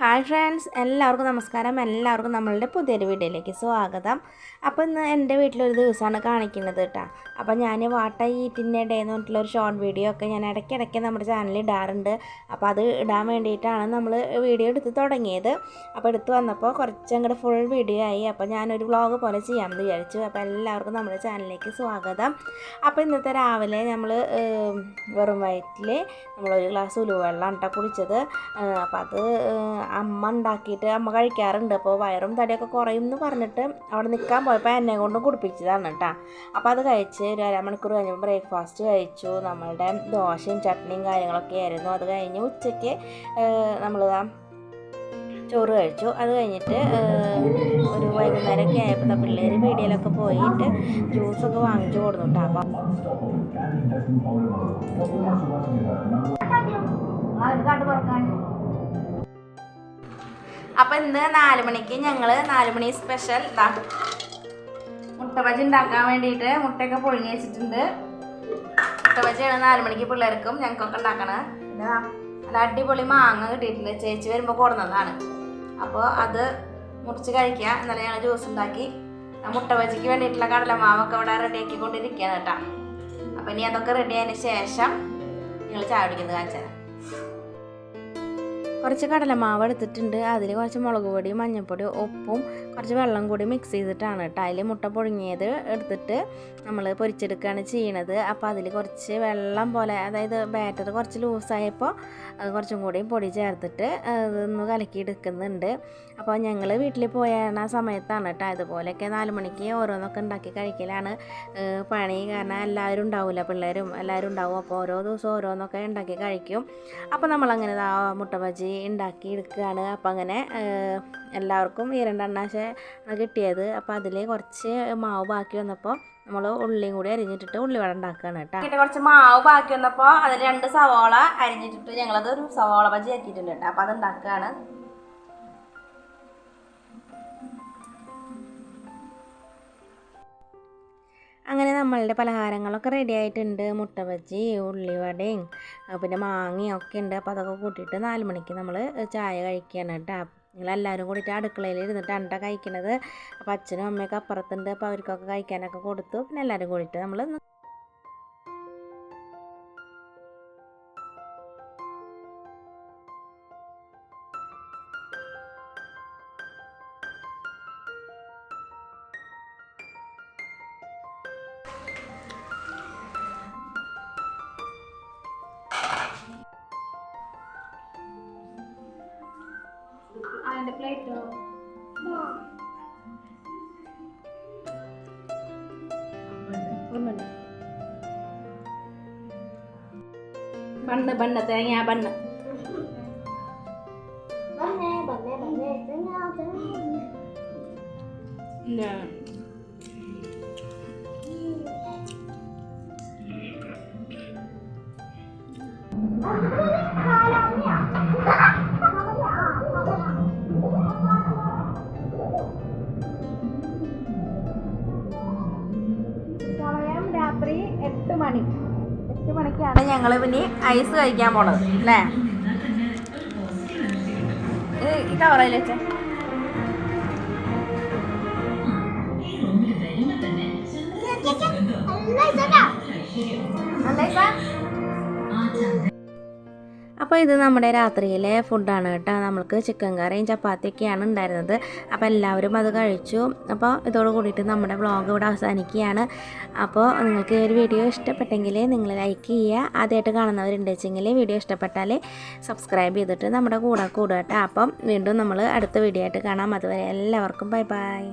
Hi friends എല്ലാവർക്കും നമസ്കാരം. എല്ലാവർക്കും നമ്മളുടെ പുതിയൊരു വീഡിയോയിലേക്ക് സ്വാഗതം. അപ്പോൾ ഇന്ന് എന്റെ വീട്ടിലൊരു ദിവസമാണ് കാണിക്കുന്നത് കേട്ടോ. അപ്പോൾ ഞാൻ വാട്ട ഈറ്റിന്റെ ഡേ എന്ന് പറഞ്ഞിട്ടുള്ള ഒരു ഷോർട്ട് വീഡിയോ ഒക്കെ ഞാൻ ഇടയ്ക്കിടയ്ക്ക് നമ്മുടെ ചാനലിൽ ഇടാറുണ്ട്. അപ്പോൾ അത് ഇടാൻ വേണ്ടിയിട്ടാണ് നമ്മൾ വീഡിയോ എടുത്ത് തുടങ്ങിയത്. അപ്പോൾ എടുത്ത് വന്നപ്പോൾ കുറച്ച് അങ്ങോട്ട് ഫുൾ വീഡിയോ ആയി. അപ്പോൾ ഞാനൊരു വ്ളോഗ് പോലെ ചെയ്യാമെന്ന് വിചാരിച്ചു. അപ്പോൾ എല്ലാവർക്കും നമ്മുടെ ചാനലിലേക്ക് സ്വാഗതം. അപ്പോൾ ഇന്നത്തെ രാവിലെ നമ്മൾ വെറും വയറ്റിൽ നമ്മളൊരു ഗ്ലാസ് ഉലുവെള്ളം കേട്ടോ കുടിച്ചത്. അപ്പം അത് അമ്മ ഉണ്ടാക്കിയിട്ട് അമ്മ കഴിക്കാറുണ്ട്. അപ്പോൾ വയറും തടിയൊക്കെ കുറയും എന്ന് പറഞ്ഞിട്ട് അവിടെ നിൽക്കാൻ പോയപ്പോൾ എന്നെ കൊണ്ട് കുടിപ്പിച്ചതാണ് കേട്ടോ. അപ്പോൾ അത് കഴിച്ച് ഒരു അരമണിക്കൂർ കഴിഞ്ഞപ്പോൾ ബ്രേക്ക്ഫാസ്റ്റ് കഴിച്ചു. നമ്മളുടെ ദോശയും ചട്നിയും കാര്യങ്ങളൊക്കെ ആയിരുന്നു. അത് കഴിഞ്ഞ് ഉച്ചയ്ക്ക് നമ്മൾ ചോറ് കഴിച്ചു. അത് കഴിഞ്ഞിട്ട് ഒരു വൈകുന്നേരമൊക്കെ ആയപ്പോൾ പിള്ളേർ വീടിയിലൊക്കെ പോയിട്ട് ജ്യൂസൊക്കെ വാങ്ങിച്ചു കൊടുത്തു കേട്ടോ അപ്പം അപ്പം ഇന്ന് നാല് മണിക്ക് ഞങ്ങൾ നാല് മണി സ്പെഷ്യൽ ഇതാ മുട്ട ബജി ഉണ്ടാക്കാൻ വേണ്ടിയിട്ട് മുട്ടയൊക്കെ പുഴുങ്ങി വെച്ചിട്ടുണ്ട്. മുട്ട ബജിയാണ് നാല് മണിക്ക് പിള്ളേർക്കും ഞങ്ങൾക്കൊക്കെ ഉണ്ടാക്കണത് പിന്നെ? നല്ല അടിപൊളി മാങ്ങ കിട്ടിയിട്ടുണ്ട്. ചേച്ചി വരുമ്പോൾ കൊടുന്നതാണ് അപ്പോൾ അത് മുറിച്ച് കഴിക്കുക. എന്നാലും ഞങ്ങൾ ജ്യൂസ് ഉണ്ടാക്കി. മുട്ട ബജിക്ക് വേണ്ടിയിട്ടുള്ള കടലമാവൊക്കെ ഇവിടെ റെഡിയാക്കി കൊണ്ടിരിക്കുകയാണ് കേട്ടോ. അപ്പം ഇനി അതൊക്കെ റെഡി ആയതിന് ശേഷം നിങ്ങൾ ചായ കുടിക്കുന്നത് കാണിച്ചാൽ കുറച്ച് കടലമാവ് എടുത്തിട്ടുണ്ട്. അതിൽ കുറച്ച് മുളക് പൊടി മഞ്ഞൾപ്പൊടി ഉപ്പും കുറച്ച് വെള്ളം കൂടി മിക്സ് ചെയ്തിട്ടാണ് കേട്ടോ അതിൽ മുട്ട പൊഴുങ്ങിയത് എടുത്തിട്ട് നമ്മൾ പൊരിച്ചെടുക്കുകയാണ് ചെയ്യണത്. അപ്പോൾ അതിൽ കുറച്ച് വെള്ളം പോലെ അതായത് ബാറ്റർ കുറച്ച് ലൂസായപ്പോൾ അത് കുറച്ചും കൂടി പൊടി ചേർത്തിട്ട് അതൊന്ന് കലക്കി എടുക്കുന്നുണ്ട്. അപ്പോൾ ഞങ്ങൾ വീട്ടിൽ പോയാൽ ആ സമയത്താണ് കേട്ടോ അതുപോലെയൊക്കെ നാല് മണിക്ക് ഓരോന്നൊക്കെ ഉണ്ടാക്കി കഴിക്കലാണ്. പണി കാരണം എല്ലാവരും ഉണ്ടാവില്ല പിള്ളേരും എല്ലാവരും ഉണ്ടാവും. അപ്പോൾ ഓരോ ദിവസം ഓരോന്നൊക്കെ ഉണ്ടാക്കി കഴിക്കും. അപ്പോൾ നമ്മളങ്ങനെ മുട്ട ബജി ഉണ്ടാക്കി എടുക്കുകയാണ് അപ്പം അങ്ങനെ എല്ലാവർക്കും ഈ രണ്ടെണ്ണാശ കിട്ടിയത്. അപ്പോൾ അതിൽ കുറച്ച് മാവ് ബാക്കി വന്നപ്പോൾ നമ്മൾ ഉള്ളിയും കൂടി അരിഞ്ഞിട്ടിട്ട് ഉള്ളിവട ഉണ്ടാക്കുകയാണ് കേട്ടോ. കുറച്ച് മാവ് ബാക്കി വന്നപ്പോൾ അതിൽ രണ്ട് സവാള അരിഞ്ഞിട്ടിട്ട് ഞങ്ങളത് ഒരു സവാള ബജി ആക്കിയിട്ടുണ്ട് കേട്ടോ. അപ്പോൾ അത് ഉണ്ടാക്കുകയാണ്. അങ്ങനെ നമ്മളുടെ പലഹാരങ്ങളൊക്കെ റെഡി ആയിട്ടുണ്ട്. മുട്ട ബജ്ജി ഉള്ളിവടയും പിന്നെ മാങ്ങയും ഒക്കെ ഉണ്ട്. അപ്പോൾ അതൊക്കെ കൂട്ടിയിട്ട് നാല് മണിക്ക് നമ്മൾ ചായ കഴിക്കുകയാണ് കേട്ടോ നിങ്ങളെല്ലാവരും കൂടിയിട്ട് അടുക്കളയിൽ ഇരുന്നിട്ട് അണ്ട കഴിക്കണത്. അപ്പോൾ അച്ഛനും അമ്മയൊക്കെ അപ്പുറത്തുണ്ട്. അപ്പോൾ അവർക്കൊക്കെ കഴിക്കാനൊക്കെ കൊടുത്തു. പിന്നെ എല്ലാവരും കൂടിയിട്ട് നമ്മൾ Ah, and a plate of Banna banna tengah banna. Banna banna banna tengah tengah. Nah. മണിക്കാണ് ഞങ്ങൾ പിന്നെ ഐസ് കഴിക്കാൻ പോണത് അല്ലേ? ഈ കവറയിൽ വെച്ചേ? അപ്പോൾ ഇത് നമ്മുടെ രാത്രിയിലെ ഫുഡാണ് കേട്ടോ. നമ്മൾക്ക് ചിക്കൻ കറിയും ചപ്പാത്തിയൊക്കെയാണ് ഉണ്ടായിരുന്നത്. അപ്പോൾ എല്ലാവരും അത് കഴിച്ചു. അപ്പോൾ ഇതോട് കൂടിയിട്ട് നമ്മുടെ വ്ളോഗ് ഇവിടെ അവസാനിക്കുകയാണ്. അപ്പോൾ നിങ്ങൾക്ക് ഈ ഒരു വീഡിയോ ഇഷ്ടപ്പെട്ടെങ്കിൽ നിങ്ങൾ ലൈക്ക് ചെയ്യുക. ആദ്യമായിട്ട് കാണുന്നവരുണ്ടെച്ചെങ്കിൽ വീഡിയോ ഇഷ്ടപ്പെട്ടാൽ സബ്സ്ക്രൈബ് ചെയ്തിട്ട് നമ്മുടെ കൂടെ കൂടുക കേട്ടോ അപ്പം വീണ്ടും നമ്മൾ അടുത്ത വീഡിയോ ആയിട്ട് കാണാം. അതുവരെ എല്ലാവർക്കും ബൈ ബൈ